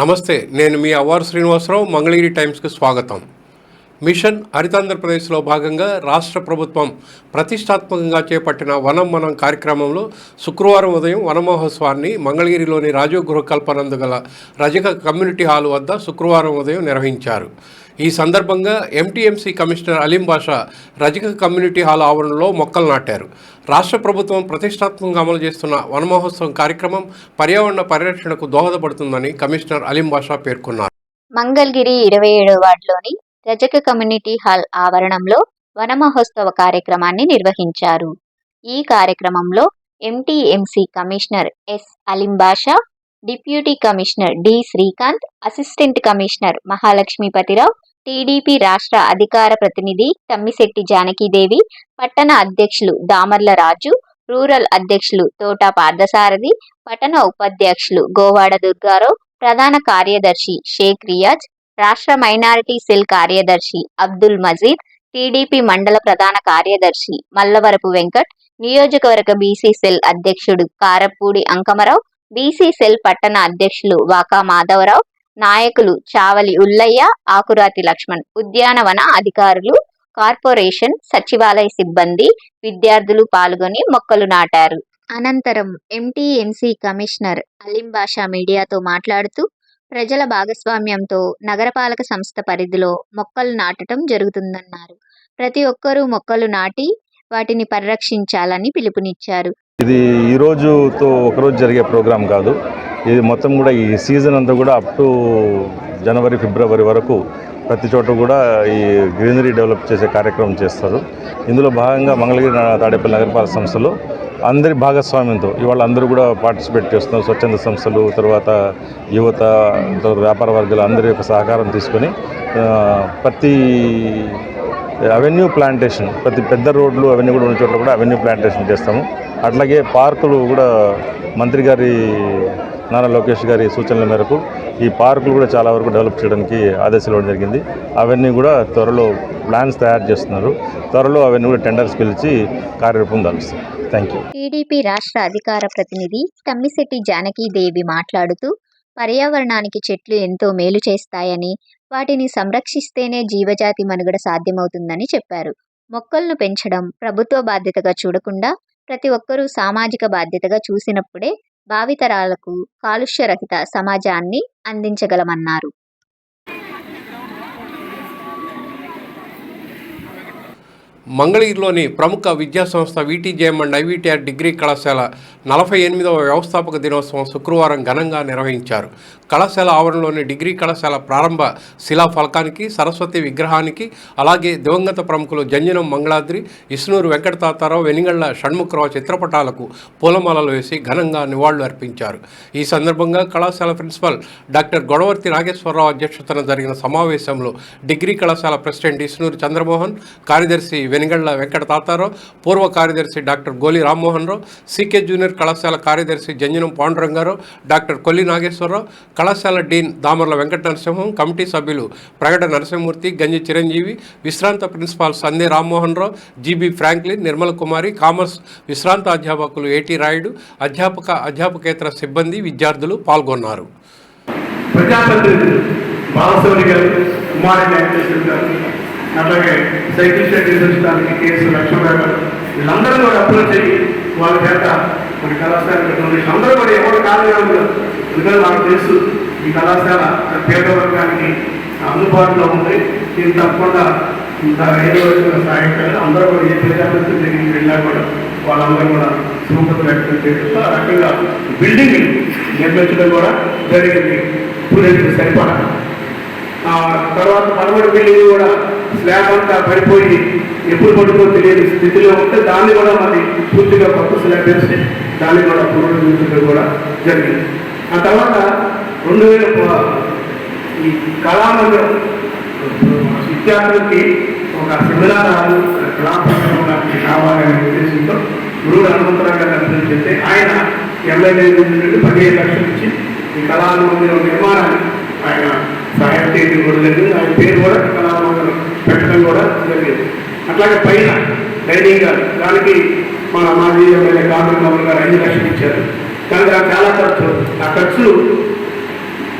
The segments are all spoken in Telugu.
నమస్తే నేను మీ అవ్వారు శ్రీనివాసరావు మంగళగిరి టైమ్స్కి స్వాగతం. మిషన్ హరితాంధ్రప్రదేశ్లో భాగంగా రాష్ట్ర ప్రభుత్వం ప్రతిష్టాత్మకంగా చేపట్టిన వనం మనం కార్యక్రమంలో శుక్రవారం ఉదయం వన మహోత్సవాన్ని మంగళగిరిలోని రాజీవ్ గృహకల్పనందు గల రజక కమ్యూనిటీ హాల్ వద్ద శుక్రవారం ఉదయం నిర్వహించారు. ఈ సందర్భంగా ఎంటీఎంసీ కమిషనర్ అలీం బాషా రజక కమ్యూనిటీ హాల్ ఆవరణలో మొక్కలు నాటారు. రాష్ట్ర ప్రభుత్వం ప్రతిష్టాత్మకంగా అమలు చేస్తున్న వనమహోత్సవం కార్యక్రమం పర్యావరణ పరిరక్షణకు దోహదపడుతుందని కమిషనర్ అలీం బాషా పేర్కొన్నారు. మంగళగిరి ఇరవై ఏడవ వార్డులోని రజక కమ్యూనిటీ హాల్ ఆవరణంలో వనమహోత్సవ కార్యక్రమాన్ని నిర్వహించారు. ఈ కార్యక్రమంలో MTMC commissioner S Alimbasha deputy commissioner D Srikanth assistant commissioner Mahalakshmipathirao TDP రాష్ట్ర అధికార ప్రతినిధి తమ్మిశెట్టి జానకీదేవి పట్టణ అధ్యక్షులు దామర్ల రాజు రూరల్ అధ్యక్షులు తోట పార్థసారథి పట్టణ ఉపాధ్యక్షులు గోవాడ దుర్గారావు ప్రధాన కార్యదర్శి షేక్ రియాజ్ రాష్ట్ర మైనారిటీ సెల్ కార్యదర్శి అబ్దుల్ మజీద్ టీడీపీ మండల ప్రధాన కార్యదర్శి మల్లవరపు వెంకట్ నియోజకవర్గ బీసీ సెల్ అధ్యక్షుడు కారపూడి అంకమరావు బీసీ సెల్ పట్టణ అధ్యక్షులు వాకా మాధవరావు నాయకులు చావలి ఉల్లయ్య ఆకురాతి లక్ష్మణ్ ఉద్యానవన అధికారులు కార్పొరేషన్ సచివాలయ సిబ్బంది విద్యార్థులు పాల్గొని మొక్కలు నాటారు. అనంతరం ఎంటీఎంసీ కమిషనర్ అలీం బాషా మీడియాతో మాట్లాడుతూ ప్రజల భాగస్వామ్యంతో నగరపాలక సంస్థ పరిధిలో మొక్కలు నాటడం జరుగుతుందన్నారు. ప్రతి ఒక్కరూ మొక్కలు నాటి వాటిని పరిరక్షించాలని పిలుపునిచ్చారు. ఇది ఈరోజుతో ఒకరోజు జరిగే ప్రోగ్రాం కాదు. ఇది మొత్తం కూడా ఈ సీజన్ అంతా కూడా అప్ టు జనవరి ఫిబ్రవరి వరకు ప్రతి చోట కూడా ఈ గ్రీనరీ డెవలప్ చేసే కార్యక్రమం చేస్తారు. ఇందులో భాగంగా మంగళగిరి తాడేపల్లి నగరపాలక సంస్థలో అందరి భాగస్వామ్యంతో ఇవాళ అందరూ కూడా పార్టిసిపేట్ చేస్తున్నారు. స్వచ్ఛంద సంస్థలు తర్వాత యువత తర్వాత వ్యాపార వర్గాలు అందరి యొక్క సహకారం తీసుకొని ప్రతి అవెన్యూ ప్లాంటేషన్ ప్రతి పెద్ద రోడ్లు అవన్నీ కూడా ఉన్న చోట్ల కూడా అవెన్యూ ప్లాంటేషన్ చేస్తాము. అట్లాగే పార్కులు కూడా మంత్రి గారి నారా లోకేష్ గారి సూచనల మేరకు ఈ పార్కులు కూడా చాలా వరకు డెవలప్ చేయడానికి ఆదేశాలు ఇవ్వడం జరిగింది. అవన్నీ కూడా త్వరలో ప్లాన్స్ తయారు చేస్తున్నారు. త్వరలో అవన్నీ కూడా టెండర్స్ పిలిచి కార్యరూపం దాలుస్తాం. థ్యాంక్ యూ టీడీపీ రాష్ట్ర అధికార ప్రతినిధి తమ్మిశెట్టి జానకీదేవి మాట్లాడుతూ పర్యావరణానికి చెట్లు ఎంతో మేలు చేస్తాయని వాటిని సంరక్షిస్తేనే జీవజాతి మనుగడ సాధ్యమవుతుందని చెప్పారు. మొక్కలను పెంచడం ప్రభుత్వ బాధ్యతగా చూడకుండా ప్రతి ఒక్కరూ సామాజిక బాధ్యతగా చూసినప్పుడే భావితరాలకు కాలుష్యరహిత సమాజాన్ని అందించగలమన్నారు. మంగళగిరిలోని ప్రముఖ విద్యాసంస్థ విటీజేఎం అండ్ ఐవీటీఆర్ డిగ్రీ కళాశాల నలభై ఎనిమిదవ వ్యవస్థాపక దినోత్సవం శుక్రవారం ఘనంగా నిర్వహించారు. కళాశాల ఆవరణలోని డిగ్రీ కళాశాల ప్రారంభ శిలా ఫలకానికి సరస్వతి విగ్రహానికి అలాగే దివంగత ప్రముఖులు జంజనం మంగళాద్రి ఇస్నూరు వెంకట తాతారావు వెనిగళ్ళ షణ్ముఖరావు చిత్రపటాలకు పూలమాలలు వేసి ఘనంగా నివాళులు అర్పించారు. ఈ సందర్భంగా కళాశాల ప్రిన్సిపల్ డాక్టర్ గొడవర్తి నాగేశ్వరరావు అధ్యక్షతన జరిగిన సమావేశంలో డిగ్రీ కళాశాల ప్రెసిడెంట్ ఇస్నూరు చంద్రమోహన్ కార్యదర్శి వెనిగళ్ళ వెంకట తాతారావు పూర్వ కార్యదర్శి డాక్టర్ గోలి రామ్మోహన్ రావు సీకే జూనియర్ కళాశాల కార్యదర్శి జంజనం పాండురంగారావు డాక్టర్ కొల్లి నాగేశ్వరరావు కళాశాల డీన్ దామర్ల వెంకట నరసింహం కమిటీ సభ్యులు ప్రగట నరసింహమూర్తి గంజి చిరంజీవి విశ్రాంత principal Sande Rammohan Rao GB Franklin Nirmala Kumari commerce విశ్రాంత అధ్యాపకులు ఏటీ రాయుడు అధ్యాపక అధ్యాపకేతర సిబ్బంది విద్యార్థులు పాల్గొన్నారు. ప్రజాప్రతినిధులు బాలశౌరి గారు కుమారి వెంకటేశ్వర గారు అట్లాగే సైకిల్ షెడ్ నిర్మించడానికి కేసు లక్ష్మణరావు వీళ్ళందరూ కూడా అప్రోచ్ అయ్యి వాళ్ళ చేత మన కళాశాల డొనేషన్ అందరూ కూడా ఎవరు కారణాలు ఎందుకంటే నాకు తెలుసు ఈ కళాశాల పేద వర్గానికి అందుబాటులో ఉంది. దీన్ని తప్పకుండా ఇంత ఐదో సాయంకాలం అందరూ కూడా ఏ ప్రజాప్రతినిధి దగ్గరికి వెళ్ళినా కూడా వాళ్ళందరూ కూడా సుముఖత వ్యక్తం చేయడంతో ఆ రకంగా బిల్డింగ్ నిర్మించడం కూడా జరిగింది. పూజ సరిపడ. ఆ తర్వాత పడమటి బిల్డింగ్ కూడా స్లాబ్ అంతా పడిపోయి ఎప్పుడు పడుతుందో తెలియని స్థితిలో ఉంటే దాన్ని కూడా మరి పూర్తిగా కొత్త స్లాబ్ వేసి దాన్ని కూడా పునరుద్ధరించడం కూడా జరిగింది. ఆ తర్వాత రెండు వేల ఈ కళామందిరం విద్యార్థులకి ఒక సెమినార్ హాలు కావాలనే ఉద్దేశంతో గురువుడు హనుమంతరావు గారు చేస్తే ఆయన ఎమ్మెల్యే నుండి పదిహేను లక్షలు ఇచ్చి ఈ కళామందిరం నిర్మాణాన్ని ఆయన సాయం చేయడం కూడా జరిగింది. ఆయన పేరు కూడా కళా పెట్టడం కూడా జరిగింది. అట్లాగే పైన డైనింగ్ దానికి మన మాజీ ఎమ్మెల్యే కామన్ గారు ఐదు లక్షలు ఇచ్చారు. కానీ దానికి చాలా ఖర్చు ఆ ఖర్చు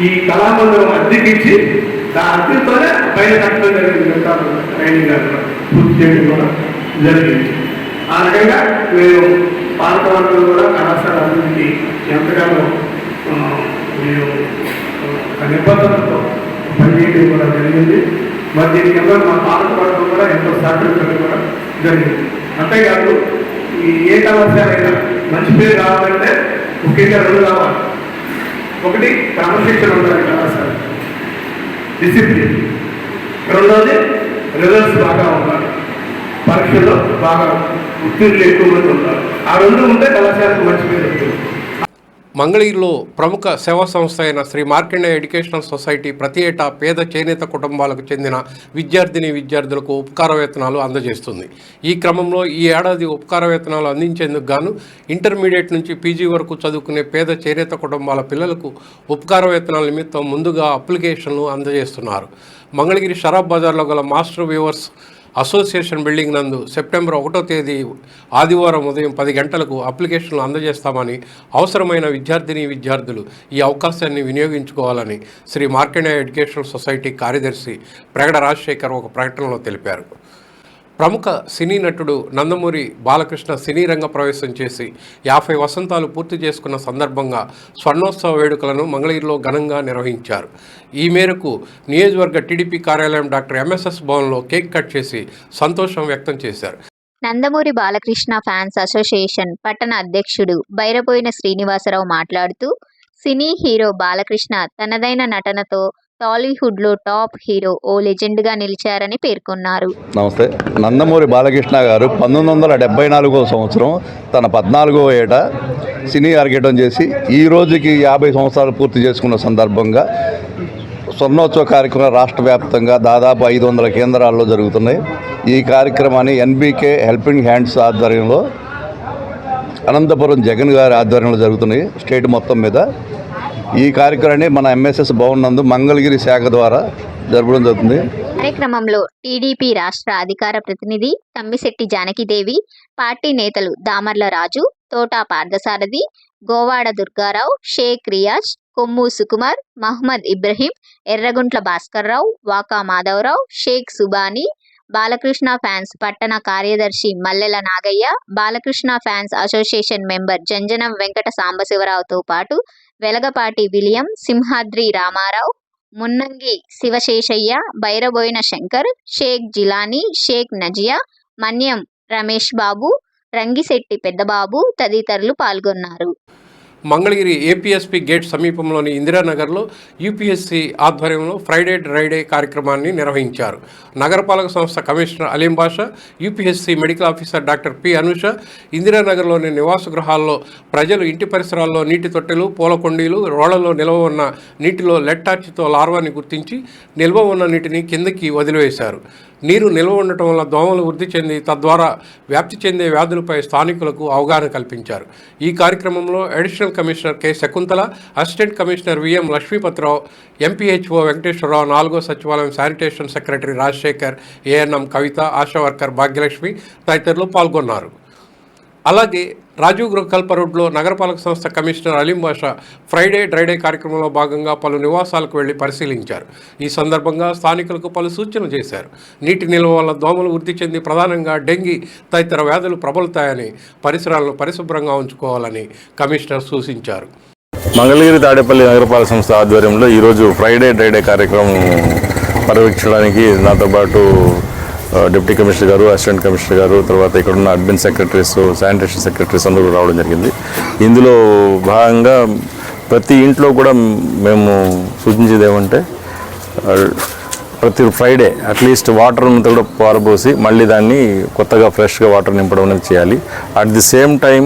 ఈ కళామందిరం అద్దెకిచ్చి ఆ అద్దెతోనే పైన కట్టడం జరిగింది. డైనింగ్ ట్రైనింగ్ అంతా పూర్తి చేయడం కూడా జరిగింది. ఆ రకంగా మేము పాలకవర్గం కూడా కళాశాల అభివృద్ధికి ఎంతగానో మేము నిబంధనతో పనిచేయడం కూడా జరిగింది. మరి దీనికి అందరూ మా పాలకవర్గం కూడా ఎంతో సహకరించడం కూడా జరిగింది. అంతేకాదు ఈ ఏ కళాశాల మంచి పేరు రావాలంటే ముఖ్యంగా రెండు కావాలి ఒకటి క్రమశిక్షణ ఉండాలి కళాశాల డిసిప్లిన్ రెండోది రిజల్ట్స్ బాగా ఉండాలి. పరీక్షల్లో బాగా ఉత్తీర్ణులు ఎక్కువ మంది ఉంటారు ఆ రెండు ఉంటే కళాశాలకు మంచి పేరు వస్తుంది. మంగళగిరిలో ప్రముఖ సేవా సంస్థ అయిన శ్రీ మార్కండేయ ఎడ్యుకేషనల్ సొసైటీ ప్రతి ఏటా పేద చేనేత కుటుంబాలకు చెందిన విద్యార్థిని విద్యార్థులకు ఉపకార వేతనాలు అందజేస్తుంది. ఈ క్రమంలో ఈ ఏడాది ఉపకార వేతనాలు అందించేందుకు గాను ఇంటర్మీడియట్ నుంచి పీజీ వరకు చదువుకునే పేద చేనేత కుటుంబాల పిల్లలకు ఉపకార వేతనాల నిమిత్తం ముందుగా అప్లికేషన్లు అందజేస్తున్నారు. మంగళగిరి షరాబ్ బజార్లో గల మాస్టర్ వ్యూవర్స్ అసోసియేషన్ బిల్డింగ్ నందు సెప్టెంబర్ ఒకటో తేదీ ఆదివారం ఉదయం పది గంటలకు అప్లికేషన్లు అందజేస్తామని అవసరమైన విద్యార్థిని విద్యార్థులు ఈ అవకాశాన్ని వినియోగించుకోవాలని శ్రీ మార్కెండే ఎడ్యుకేషనల్ సొసైటీ కార్యదర్శి ప్రగడ రాజశేఖర్ ఒక ప్రకటనలో తెలిపారు. ప్రముఖ సినీ నటుడు నందమూరి బాలకృష్ణ సినీ రంగ ప్రవేశం చేసి యాభై వసంతాలు పూర్తి చేసుకున్న సందర్భంగా స్వర్ణోత్సవ వేడుకలను మంగళగిరిలో ఘనంగా నిర్వహించారు. ఈ మేరకు నియోజకవర్గ టీడీపీ కార్యాలయం డాక్టర్ ఎంఎస్ఎస్ భవన్లో కేక్ కట్ చేసి సంతోషం వ్యక్తం చేశారు. నందమూరి బాలకృష్ణ ఫ్యాన్స్ అసోసియేషన్ పట్టణ అధ్యక్షుడు బైరపోయిన శ్రీనివాసరావు మాట్లాడుతూ సినీ హీరో బాలకృష్ణ తనదైన నటనతో టాలీవుడ్లో టాప్ హీరో ఓ లెజెండ్గా నిలిచారని పేర్కొన్నారు. నమస్తే. నందమూరి బాలకృష్ణ గారు పంతొమ్మిది వందల డెబ్బై నాలుగో సంవత్సరం తన పద్నాలుగో ఏట సినీ అరగటం చేసి ఈ రోజుకి యాభై సంవత్సరాలు పూర్తి చేసుకున్న సందర్భంగా స్వర్ణోత్సవ కార్యక్రమం రాష్ట్ర వ్యాప్తంగా దాదాపు ఐదు వందల కేంద్రాల్లో జరుగుతున్నాయి. ఈ కార్యక్రమాన్ని ఎన్బీకే హెల్పింగ్ హ్యాండ్స్ ఆధ్వర్యంలో అనంతపురం జగన్ గారి ఆధ్వర్యంలో జరుగుతున్నాయి. స్టేట్ మొత్తం మీద ఈ కార్యక్రమాన్ని మన ఎంఎస్ఎస్ భవన్ నందు మంగళగిరి శాఖ ద్వారా జరపడం జరుగుతుంది. కార్యక్రమంలో టీడీపీ రాష్ట్ర అధికార ప్రతినిధి తమ్మిశెట్టి జానకిదేవి పార్టీ నేతలు దామర్ల రాజు తోటా పార్థసారథి గోవాడ దుర్గారావు షేక్ రియాజ్ కొమ్ము సుకుమార్ మహమ్మద్ ఇబ్రహీం ఎర్రగుంట్ల భాస్కర్రావు వాకా మాధవరావు షేక్ సుబానీ బాలకృష్ణ ఫ్యాన్స్ పట్టణ కార్యదర్శి Mallela Nagaiah Balakrishna fans association member Janjanam Venkata సాంబశివరావుతో పాటు వెలగపాటి విలియం సింహాద్రి రామారావు మున్నంగి శివశేషయ్య బైరబోయిన శంకర్ షేక్ జిలానీ షేక్ నజియా మన్యం రమేష్ బాబు రంగిశెట్టి పెద్దబాబు తదితరులు పాల్గొన్నారు. మంగళగిరి ఏపీఎస్పీ గేట్ సమీపంలోని ఇందిరానగర్లో యూపీఎస్సీ ఆధ్వర్యంలో ఫ్రైడే డ్రైడే కార్యక్రమాన్ని నిర్వహించారు. నగరపాలక సంస్థ commissioner Aleem Basha UPSC medical officer doctor P Anusha ఇందిరానగర్లోని నివాస గృహాల్లో ప్రజలు ఇంటి పరిసరాల్లో నీటి తొట్టెలు పూల కుండీలు రోళ్ళలో నిల్వ ఉన్న నీటిలో లెట్టార్చితో లార్వాన్ని గుర్తించి నిల్వ ఉన్న నీటిని కిందకి వదిలివేశారు. నీరు నిల్వ ఉండటం వల్ల దోమలు వృద్ధి చెంది తద్వారా వ్యాప్తి చెందే వ్యాధులపై స్థానికులకు అవగాహన కల్పించారు. ఈ కార్యక్రమంలో additional commissioner K. Shakuntala assistant commissioner VM Lakshmipathirao MPHO Venkateswararao నాలుగో సచివాలయం sanitation secretary Rajasekhar ANM Kavitha ASHA worker Bhagyalakshmi తదితరులు పాల్గొన్నారు. అలాగే రాజీవ్ గృహకల్ప రోడ్లో నగరపాలక సంస్థ commissioner Aleem Basha Friday dry day కార్యక్రమంలో భాగంగా పలు నివాసాలకు వెళ్ళి పరిశీలించారు. ఈ సందర్భంగా స్థానికులకు పలు సూచనలు చేశారు. నీటి నిల్వ వల్ల దోమలు వృద్ధి చెంది ప్రధానంగా డెంగీ తదితర వ్యాధులు ప్రబలుతాయని పరిసరాలను పరిశుభ్రంగా ఉంచుకోవాలని కమిషనర్ సూచించారు. మంగళగిరి తాడేపల్లి నగరపాలక సంస్థ ఆధ్వర్యంలో ఈరోజు ఫ్రైడే డ్రైడే కార్యక్రమం పర్యవేక్షించడానికి నాతో పాటు డిప్యూటీ కమిషనర్ గారు అసిస్టెంట్ కమిషనర్ గారు తర్వాత ఇక్కడ ఉన్న అడ్మిన్ సెక్రటరీస్ శానిటేషన్ సెక్రటరీస్ అందరూ రావడం జరిగింది. ఇందులో భాగంగా ప్రతి ఇంట్లో కూడా మేము సూచించేది ఏమంటే ప్రతి ఫ్రైడే అట్లీస్ట్ వాటర్ అంతా కూడా పారబోసి మళ్ళీ దాన్ని కొత్తగా ఫ్రెష్గా వాటర్ నింపడం అనేది చేయాలి. అట్ ది సేమ్ టైం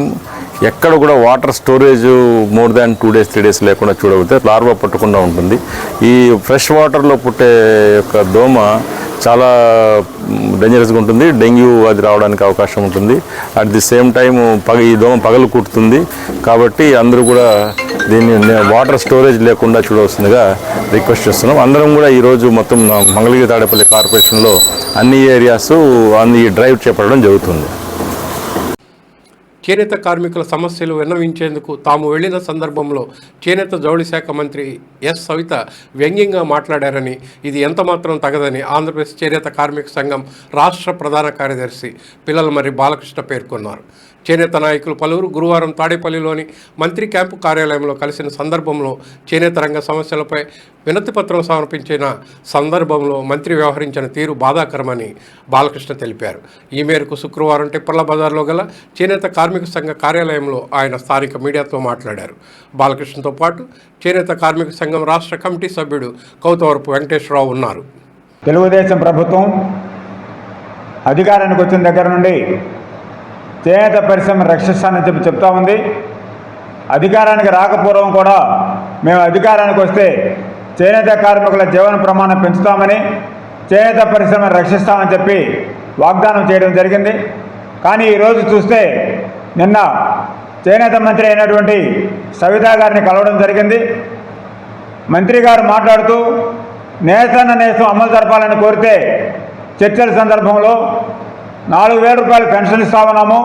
ఎక్కడ కూడా water storage more than two days three days లేకుండా చూడకపోతే లార్వా పట్టకుండా ఉంటుంది. ఈ ఫ్రెష్ వాటర్లో పుట్టే యొక్క దోమ చాలా డేంజరస్గా ఉంటుంది. డెంగ్యూ అది రావడానికి అవకాశం ఉంటుంది. అట్ ది సేమ్ టైం పగ ఈ దోమ పగలు కుట్టుతుంది కాబట్టి అందరూ కూడా దీన్ని వాటర్ స్టోరేజ్ లేకుండా చూడవలసిందిగా రిక్వెస్ట్ చేస్తున్నాం. అందరం కూడా ఈరోజు మొత్తం మంగళగిరి తాడేపల్లి కార్పొరేషన్లో అన్ని ఏరియాస్ అన్ని డ్రైవ్ చేపట్టడం జరుగుతుంది. చేనేత కార్మికుల సమస్యలు విన్నవించేందుకు తాము వెళ్ళిన సందర్భంలో చేనేత జౌళి శాఖ మంత్రి ఎస్ సవిత వ్యంగ్యంగా మాట్లాడారని ఇది ఎంతమాత్రం తగదని ఆంధ్రప్రదేశ్ చేనేత కార్మిక సంఘం రాష్ట్ర ప్రధాన కార్యదర్శి పిల్లలమర్రి బాలకృష్ణ పేర్కొన్నారు. చేనేత నాయకులు పలువురు గురువారం తాడేపల్లిలోని మంత్రి క్యాంపు కార్యాలయంలో కలిసిన సందర్భంలో చేనేత రంగ సమస్యలపై వినతి పత్రం సమర్పించిన సందర్భంలో మంత్రి వ్యవహరించిన తీరు బాధాకరమని బాలకృష్ణ తెలిపారు. ఈ మేరకు శుక్రవారం టిప్పర్ల బజార్లో గల చేనేత కార్మిక సంఘ కార్యాలయంలో ఆయన స్థానిక మీడియాతో మాట్లాడారు. బాలకృష్ణతో పాటు చేనేత కార్మిక సంఘం రాష్ట్ర కమిటీ సభ్యుడు కౌతవరపు వెంకటేశ్వరరావు ఉన్నారు. తెలుగుదేశం ప్రభుత్వం అధికారానికి వచ్చిన దగ్గర నుండి చేనేత పరిశ్రమ రక్షిస్తానని చెప్పి చెప్తా ఉంది. అధికారానికి రాకపూర్వం కూడా మేము అధికారానికి వస్తే చేనేత కార్మికుల జీవన ప్రమాణం పెంచుతామని చేనేత పరిశ్రమ రక్షిస్తామని చెప్పి వాగ్దానం చేయడం జరిగింది. కానీ ఈరోజు చూస్తే నిన్న చేనేత మంత్రి అయినటువంటి సవితా గారిని కలవడం జరిగింది. మంత్రి గారు మాట్లాడుతూ నేతన్న నేస్తం అమలు జరపాలని కోరితే చర్చల సందర్భంలో నాలుగు వేల రూపాయలు పెన్షన్ ఇస్తా ఉన్నాము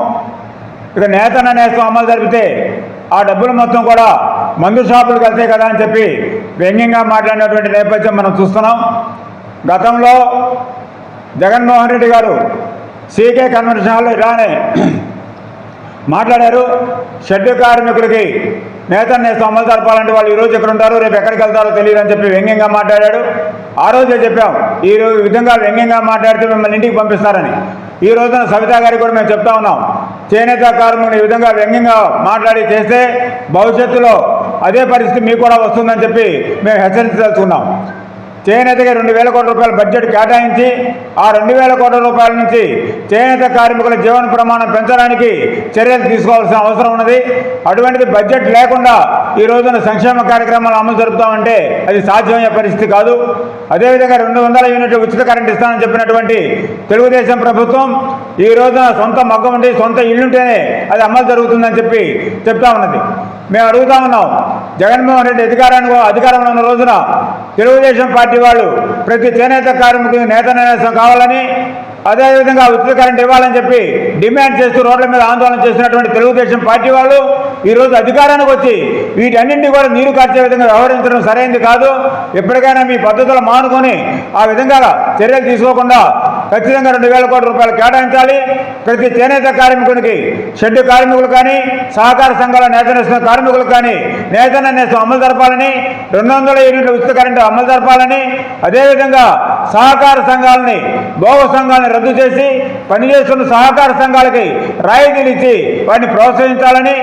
ఇక నేతన్న నేస్తం అమలు జరిపితే ఆ డబ్బులు మొత్తం కూడా మందు షాపులకు వెళ్తాయి కదా అని చెప్పి వ్యంగ్యంగా మాట్లాడినటువంటి నేపథ్యం మనం చూస్తున్నాం. గతంలో జగన్మోహన్ రెడ్డి గారు సీకే కన్వెన్షన్ హాల్లో ఇలానే మాట్లాడారు. షెడ్ కార్మికులకి నేత నేస్తం అమలు జరపాలంటే వాళ్ళు ఈరోజు ఎక్కడ ఉంటారు రేపు ఎక్కడికి వెళ్తారో తెలియదు అని చెప్పి వ్యంగ్యంగా మాట్లాడాడు. ఆ రోజే చెప్పాం ఈ రోజు ఈ విధంగా వ్యంగ్యంగా మాట్లాడితే మిమ్మల్ని ఇంటికి పంపిస్తారని ఈ రోజున సవితా గారికి కూడా మేము చెప్తా ఉన్నాం. చేనేత కార్మికుని ఈ విధంగా వ్యంగ్యంగా మాట్లాడి చేస్తే భవిష్యత్తులో అదే పరిస్థితి మీకు కూడా వస్తుందని చెప్పి మేము హెచ్చరించదలుచుకున్నాం చేనేతకి రెండు వేల కోట్ల రూపాయల బడ్జెట్ కేటాయించి ఆ రెండు వేల కోట్ల రూపాయల నుంచి చేనేత కార్మికుల జీవన ప్రమాణం పెంచడానికి చర్యలు తీసుకోవాల్సిన అవసరం ఉన్నది. అటువంటిది బడ్జెట్ లేకుండా ఈ రోజున సంక్షేమ కార్యక్రమాలు అమలు జరుపుతామంటే అది సాధ్యమయ్యే పరిస్థితి కాదు. అదేవిధంగా రెండు వందల యూనిట్లు ఉచిత కరెంట్ ఇస్తానని చెప్పినటువంటి తెలుగుదేశం ప్రభుత్వం ఈ రోజున సొంత మగ్గం ఉండి సొంత ఇల్లుంటేనే అది అమలు జరుగుతుందని చెప్పి చెప్తా ఉన్నది. మేము అడుగుతా ఉన్నాం జగన్మోహన్ రెడ్డి అధికారానికి అధికారంలో ఉన్న రోజున తెలుగుదేశం పార్టీ వాళ్ళు ప్రతి చేనేత కార్మికులకు నేత నిర్ణయం కావాలని అదేవిధంగా ఉచిత కరెంట్ ఇవ్వాలని చెప్పి డిమాండ్ చేస్తూ రోడ్ల మీద ఆందోళన చేసినటువంటి తెలుగుదేశం పార్టీ వాళ్ళు ఈరోజు అధికారానికి వచ్చి వీటన్నింటినీ కూడా నీరు కార్చే విధంగా వ్యవహరించడం సరైనది కాదు. ఎప్పటికైనా మీ పద్ధతులు మానుకొని ఆ విధంగా చర్యలు తీసుకోకుండా ఖచ్చితంగా రెండు వేల కోట్ల రూపాయలు కేటాయించాలి. ప్రతి చేనేత కార్మికునికి షెడ్డు కార్మికులు కానీ సహకార సంఘాల నేతనేస్తున్న కార్మికులు కానీ నేతన నేస్తం అమలు జరపాలని రెండు వందల యూనిట్ల ఉచిత కరెంటు అమలు జరపాలని అదేవిధంగా సహకార సంఘాలని భోగ సంఘాలను రద్దు చేసి పనిచేస్తున్న సహకార సంఘాలకి రాయితీలు ఇచ్చి వాటిని ప్రోత్సహించాలని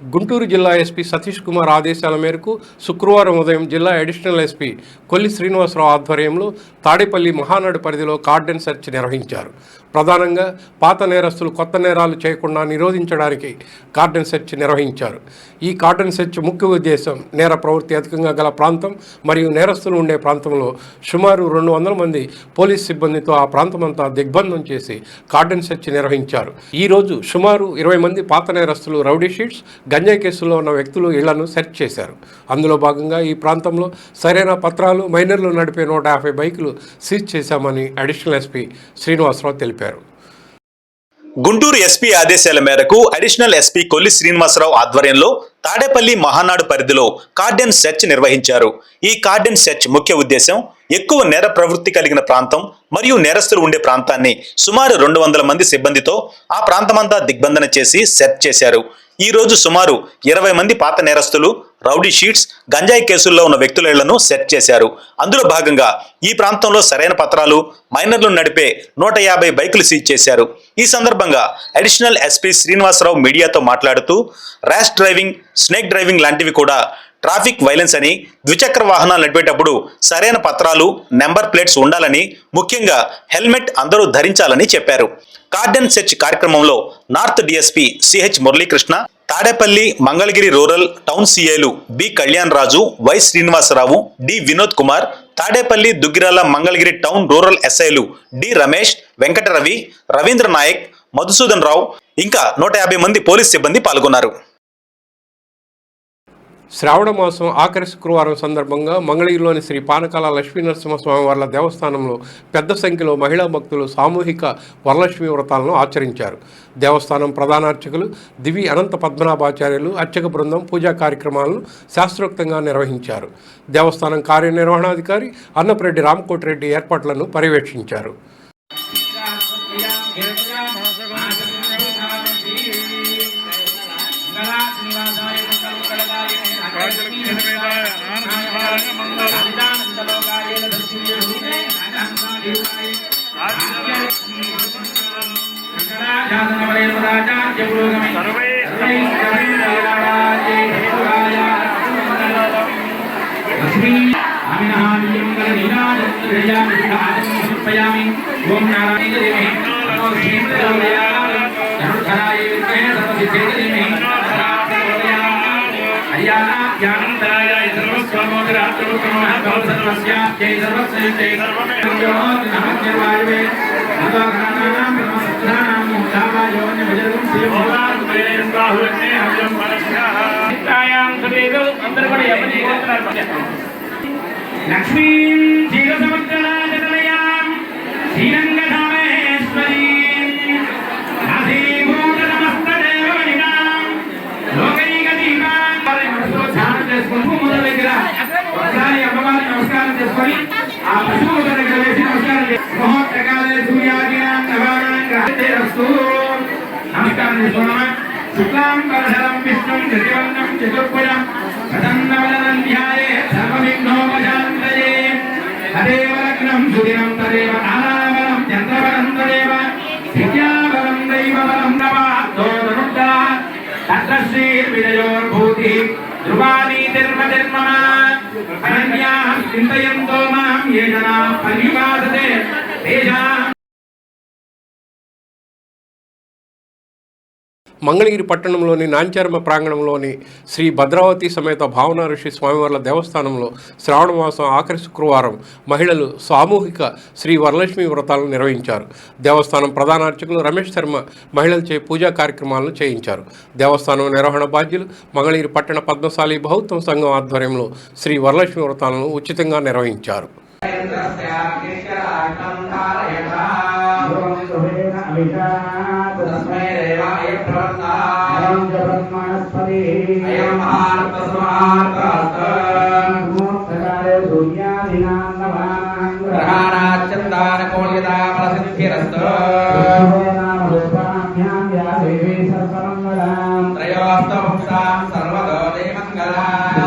గుంటూరు జిల్లా ఎస్పీ సతీష్ కుమార్ ఆదేశాల మేరకు శుక్రవారం ఉదయం జిల్లా అడిషనల్ ఎస్పీ కొల్లి శ్రీనివాసరావు ఆధ్వర్యంలో తాడేపల్లి మహానాడు పరిధిలో కార్డెన్ సెర్చ్ నిర్వహించారు. ప్రధానంగా పాత నేరస్తులు కొత్త నేరాలు చేయకుండా నిరోధించడానికి కార్డెన్ సెర్చ్ నిర్వహించారు. ఈ కార్డెన్ సెర్చ్ ముఖ్య ఉద్దేశం నేర ప్రవృత్తి అధికంగా గల ప్రాంతం మరియు నేరస్తులు ఉండే ప్రాంతంలో సుమారు రెండు వందల మంది పోలీస్ సిబ్బందితో ఆ ప్రాంతమంతా దిగ్బంధం చేసి కార్డెన్ సెర్చ్ నిర్వహించారు. ఈరోజు సుమారు ఇరవై మంది పాత నేరస్తులు రౌడీ షీట్స్ గంజాయి కేసుల్లో ఉన్న వ్యక్తులు ఇళ్ళను సెర్చ్ చేశారు. అందులో భాగంగా ఈ ప్రాంతంలో సరైన పత్రాలు మైనర్లు నడిపే నూట యాభై బైకులు సీజ్ చేశామని అడిషనల్ ఎస్పీ శ్రీనివాసరావు తెలిపారు. గుంటూరు ఎస్పీ ఆదేశాల మేరకు అడిషనల్ ఎస్పీ కొల్లి శ్రీనివాసరావు ఆధ్వర్యంలో తాడేపల్లి మహానాడు పరిధిలో కార్డెన్ సెర్చ్ నిర్వహించారు. ఈ కార్డెన్ సెర్చ్ ముఖ్య ఉద్దేశం ఎక్కువ నేర ప్రవృత్తి కలిగిన ప్రాంతం మరియు నేరస్తులు ఉండే ప్రాంతాన్ని సుమారు రెండు వందల మంది సిబ్బందితో ఆ ప్రాంతమంతా దిగ్బంధన చేసి సెర్చ్ చేశారు. ఈ రోజు సుమారు ఇరవై మంది పాత నేరస్తులు రౌడీ షీట్స్ గంజాయి కేసుల్లో ఉన్న వ్యక్తుల ఇళ్ళను సెర్చ్ చేశారు. అందులో భాగంగా ఈ ప్రాంతంలో సరైన పత్రాలు మైనర్లు నడిపే నూట యాభై బైకులు సీజ్ చేశారు. ఈ సందర్భంగా అడిషనల్ ఎస్పీ శ్రీనివాసరావు మీడియాతో మాట్లాడుతూ ర్యాష్ డ్రైవింగ్ స్నేక్ డ్రైవింగ్ లాంటివి కూడా ట్రాఫిక్ వైలెన్స్ అని ద్విచక్ర వాహనాలు నడిపేటప్పుడు సరైన పత్రాలు నెంబర్ ప్లేట్స్ ఉండాలని ముఖ్యంగా హెల్మెట్ అందరూ ధరించాలని చెప్పారు. కార్డెన్ సెర్చ్ కార్యక్రమంలో north DSP CH Muralikrishna Tadepalli Mangalagiri rural town సీఏలు B Kalyan Raju Y Srinivasarao D Vinod Kumar Tadepalli Duggirala Mangalagiri town rural ఎస్ఐలు డి రమేష్ వెంకటరవి రవీంద్ర నాయక్ మధుసూదన్ రావు ఇంకా నూట యాభై మంది పోలీస్ సిబ్బంది పాల్గొన్నారు. శ్రావణ మాసం ఆఖరి శుక్రవారం సందర్భంగా మంగళగిరిలోని శ్రీ పానకాల లక్ష్మీ నరసింహస్వామి వార్ల దేవస్థానంలో పెద్ద సంఖ్యలో మహిళా భక్తులు సామూహిక వరలక్ష్మి వ్రతాలను ఆచరించారు. దేవస్థానం ప్రధాన అర్చకులు దివి అనంత పద్మనాభాచార్యులు అర్చక బృందం పూజా కార్యక్రమాలను శాస్త్రోక్తంగా నిర్వహించారు. దేవస్థానం కార్యనిర్వహణాధికారి అన్నపరెడ్డి రామకోటిరెడ్డి ఏర్పాట్లను పర్యవేక్షించారు. ఓం నారాయణ దేవి నమో శ్రీ ధనుర్ధరాయ విద్మహే సర్వసిద్ధేయ అయ్యానాభ్యానంతరాయ సర్వస్వమోదరాత్రముత్తమః భవ సర్వస్యాప్యై సర్వస్యై నమస్యవాయువే నవగ్రహాణాం బ్రహ్మసత్రాణాం ముహూర్తావాయోన్య భజనం శ్రీమోదారుపేయం బాహువన్నే హవ్యం పరస్యాః నిత్యాయాం సుదేవ అందరూ కూడా ఎవరి పోతున్నారు లక్ష్మీం క్షీరసముద్రరాజతనయాం శ్రీరంగధామేశ్వరీం నాసీభూతనమస్తదేవనినాం లోకైకదీపాం వారి మనసులో ధ్యానం చేసుకుని భూముల దగ్గర ఒకసారి అమ్మవారిని నమస్కారం చేసుకొని ఆ పశువుల దగ్గర వేసి నమస్కారం చేసి మహోత్తకాలే సూర్యాదీనాం నవానాం గ్రహస్తు నమస్కారం చేసుకున్నామా శుక్లాం వరదరం విష్ణుం ప్రతివర్ణం చతుర్భుజం ప్రసన్నవదనం ధ్యాయే సర్వవిఘ్నోపశాంతయే తదేవ లగ్నం సుదినం తదేవ నానాబలం చంద్రబలం తదేవ విద్యాబలం దైవబలం నవాదోరుడ్డ తత్ర శ్రీర్విజయోర్భూతి ధ్రువానీతిర్మతిర్మమ అరణ్యాం చింతయంతో మాం ఏ జనా పర్యుపాసతే తేషాం మంగళగిరి పట్టణంలోని నాంచర్మ ప్రాంగణంలోని శ్రీ భద్రావతి సమేత భావన ఋషి స్వామివార్ల దేవస్థానంలో శ్రావణ మాసం ఆఖరి శుక్రవారం మహిళలు సామూహిక శ్రీ వరలక్ష్మి వ్రతాలను నిర్వహించారు. దేవస్థానం ప్రధాన అర్చకులు రమేష్ శర్మ మహిళలచే పూజా కార్యక్రమాలను చేయించారు. దేవస్థానం నిర్వహణ బాధ్యులు మంగళగిరి పట్టణ పద్మశాలి బహుత్వం సంఘం ఆధ్వర్యంలో శ్రీ వరలక్ష్మి వ్రతాలను ఉచితంగా నిర్వహించారు. గ్రహాణాచందాన కోళ్యదా ప్రసిద్ధిరస్తు త్రయోస్త పుంసాం సర్వదో మంగళాం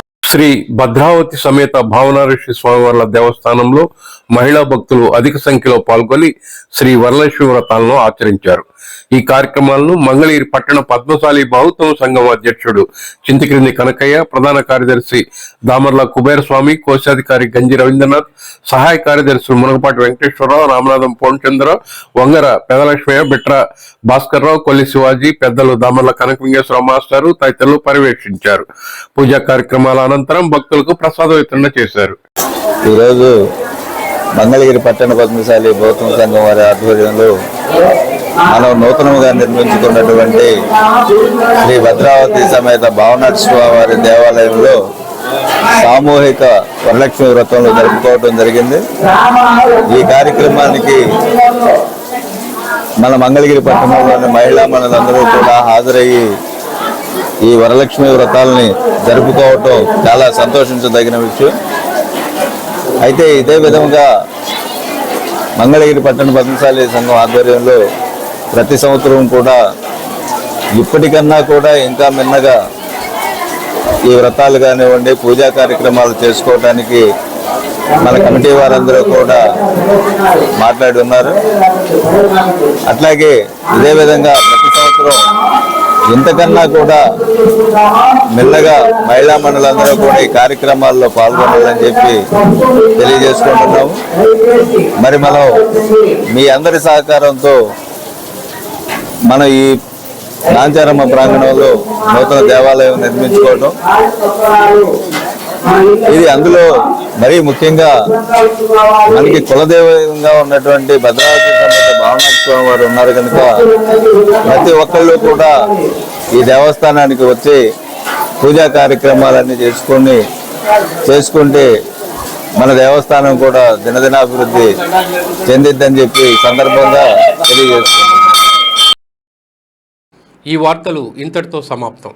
శ్రీ భద్రావతి సమేత భావన స్వామివార్ల దేవస్థానంలో మహిళా భక్తులు అధిక సంఖ్యలో పాల్గొని శ్రీ వరలక్ష్మి వ్రతాలను ఆచరించారు. ఈ కార్యక్రమాలను మంగళగిరి పట్టణ పద్మశాలి బహుత్వ సంఘం అధ్యక్షుడు చింతక్రింది కనకయ్య ప్రధాన కార్యదర్శి దామర్ల కుబేరస్వామి కోశాధికారి గంజి రవీంద్రనాథ్ సహాయ కార్యదర్శులు మునగపాటి వెంకటేశ్వరరావు రామనాథం పూర్ణచంద్ర వంగర పెదలక్ష్మయ్య బిట్ర భాస్కర్రావు కొల్లి శివాజీ పెద్దలు దామర్ల కనక వెంకటేశ్వరరావు మాస్టారు తదితరులు పర్యవేక్షించారు. పూజా కార్యక్రమాల అనంతరం భక్తులకు ప్రసాద వితరణ చేశారు. ఈరోజు మంగళగిరి పట్టణ పద్మశాలి బౌద్ధ సంఘం వారి ఆధ్వర్యంలో మనం నూతనంగా నిర్మించుకున్నటువంటి శ్రీ భద్రావతి సమేత భావనాథ వారి దేవాలయంలో సామూహిక వరలక్ష్మి వ్రతంలో జరుపుకోవటం జరిగింది. ఈ కార్యక్రమానికి మన మంగళగిరి పట్టణంలోని మహిళా మనులందరూ కూడా హాజరయ్యి ఈ వరలక్ష్మి వ్రతాలని జరుపుకోవటం చాలా సంతోషించదగిన విషయం. అయితే ఇదే విధంగా మంగళగిరి పట్టణ భద్రశాలి సంఘం ఆధ్వర్యంలో ప్రతి సంవత్సరం కూడా ఇప్పటికన్నా కూడా ఇంకా మిన్నగా ఈ వ్రతాలు కానివ్వండి పూజా కార్యక్రమాలు చేసుకోవడానికి మన కమిటీ వారందరూ కూడా మాట్లాడి ఉన్నారు అట్లాగే ఇదే విధంగా ప్రతి సంవత్సరం ఇంతకన్నా కూడా మెల్లగా మహిళా మండలందరూ కూడా ఈ కార్యక్రమాల్లో పాల్గొనాలని చెప్పి తెలియజేసుకుంటున్నాము మరి మనం మీ అందరి సహకారంతో మన ఈ నాంచారమ్మ ప్రాంగణంలో నూతన దేవాలయం నిర్మించుకోవడం ఇది అందులో మరీ ముఖ్యంగా మనకి కులదేవంగా ఉన్నటువంటి భద్రావతి సమేత భావనాథ స్వామి వారు ఉన్నారు కనుక ప్రతి ఒక్కళ్ళు కూడా ఈ దేవస్థానానికి వచ్చి పూజా కార్యక్రమాలన్నీ చేసుకొని చేసుకుంటే మన దేవస్థానం కూడా దినదినాభివృద్ధి చెందిద్దని చెప్పి సందర్భంగా తెలియజేస్తుంది ఈ వార్తలు ఇంతటితో సమాప్తం.